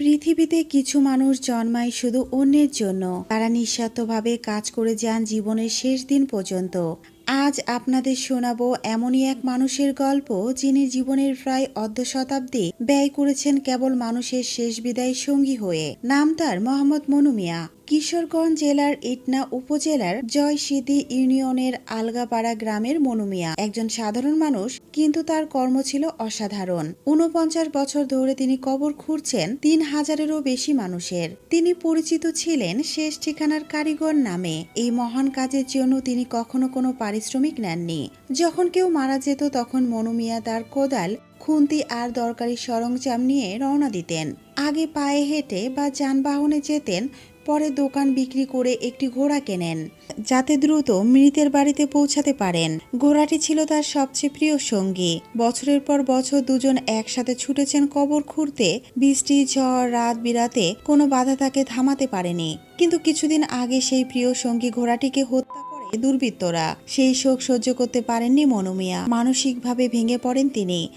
পৃথিবীতে কিছু মানুষ জন্মায় শুধু অন্যের জন্য। তারা নিঃস্বার্থভাবে কাজ করে যান জীবনের শেষ দিন পর্যন্ত। আজ আপনাদের শোনাবো এমনই এক মানুষের গল্প, যিনি জীবনের প্রায় অর্ধ শতাব্দী ব্যয় করেছেন কেবল মানুষের শেষ বিদায় সঙ্গী হয়ে। নাম তার, মোহাম্মদ মনুমিয়া কিশোরগঞ্জ জেলার ইটনা উপজেলার জয়সিদ্ধি ইউনিয়নের আলগাপাড়া গ্রামের মনুমিয়া। একজন সাধারণ মানুষ, কিন্তু তার কর্ম ছিল অসাধারণ। ঊনপঞ্চাশ বছর ধরে তিনি কবর খুঁড়ছেন তিন হাজারেরও বেশি মানুষের। তিনি পরিচিত ছিলেন শেষ ঠিকানার কারিগর নামে। এই মহান কাজের জন্য তিনি কখনো কোনো পারিশ্রমিক নেননি। যখন কেউ মারা যেত, তখন মনুমিয়া তার কোদাল, খুন্তি আর দরকারি সরঞ্জাম নিয়ে রওনা দিতেন। আগে পায়ে হেঁটে বা যানবাহনে যেতেন পরে দোকান বিক্রি করে একটি ঘোড়া কেনেন, যাতে দ্রুত মৃতের বাড়িতে পৌঁছাতে পারেন। ঘোড়াটি ছিল তার সবচেয়ে প্রিয় সঙ্গী। বছরের পর বছর দুজন একসাথে ছুটেছেন কবর খুঁড়তে। বৃষ্টি, ঝড়, রাত বিরাতে কোনো বাধা তাকে থামাতে পারেনি। কিন্তু কিছুদিন আগে সেই প্রিয় সঙ্গী ঘোড়াটিকে হত্যা দুর্বৃত্তরা। সেই শোক সহ্য করতে পারেননি মনুমিয়া মানসিকভাবে ভেঙে পড়েন তিনি।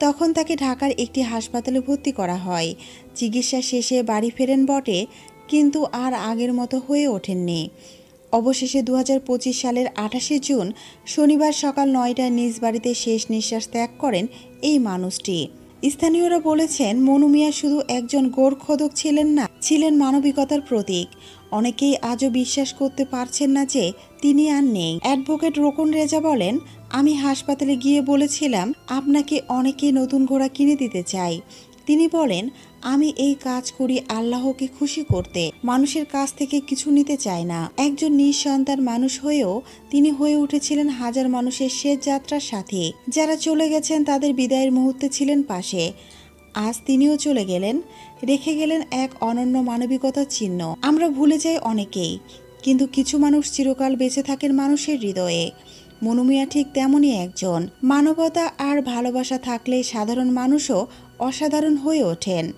তখন তাকে ঢাকার একটি হাসপাতালে ভর্তি করা হয়। চিকিৎসা শেষে বাড়ি ফেরেন বটে। কিন্তু আর আগের মতো হয়ে ওঠেননি। অবশেষে দুহাজার পঁচিশ সালের আঠাশে জুন শনিবার সকাল নয়টায় নিজ বাড়িতে শেষ নিঃশ্বাস ত্যাগ করেন এই মানুষটি। স্থানীয়রা বলেছেন মনুমিয়া শুধু একজন গোরখদক ছিলেন না, ছিলেন মানবিকতার প্রতীক। অনেকেই আজও বিশ্বাস করতে পারছেন না যে তিনি আর নেই। অ্যাডভোকেট রোকন রেজা বলেন, আমি হাসপাতালে গিয়ে বলেছিলাম, আপনাকে অনেকে নতুন ঘোড়া কিনে দিতে চাই। তিনি বলেন আমি এই কাজ করি আল্লাহকে খুশি করতে। মানুষের কাছ থেকে কিছু নিতে চাই না। একজন নিঃসন্তান মানুষ হয়েও তিনি হয়ে উঠেছিলেন হাজার মানুষের শেষ যাত্রার সাথে। যারা চলে গেছেন তাদের বিদায়ের মুহূর্তে ছিলেন পাশে। আজ তিনিও চলে গেলেন, রেখে গেলেন এক অনন্য মানবিকতার চিহ্ন। আমরা ভুলে যাই অনেকেই, কিন্তু কিছু মানুষ চিরকাল বেঁচে থাকেন মানুষের হৃদয়ে। মনুমিয়া ঠিক তেমনই একজন। মানবতা আর ভালোবাসা থাকলে সাধারণ মানুষও অসাধারণ হয়ে ওঠেন।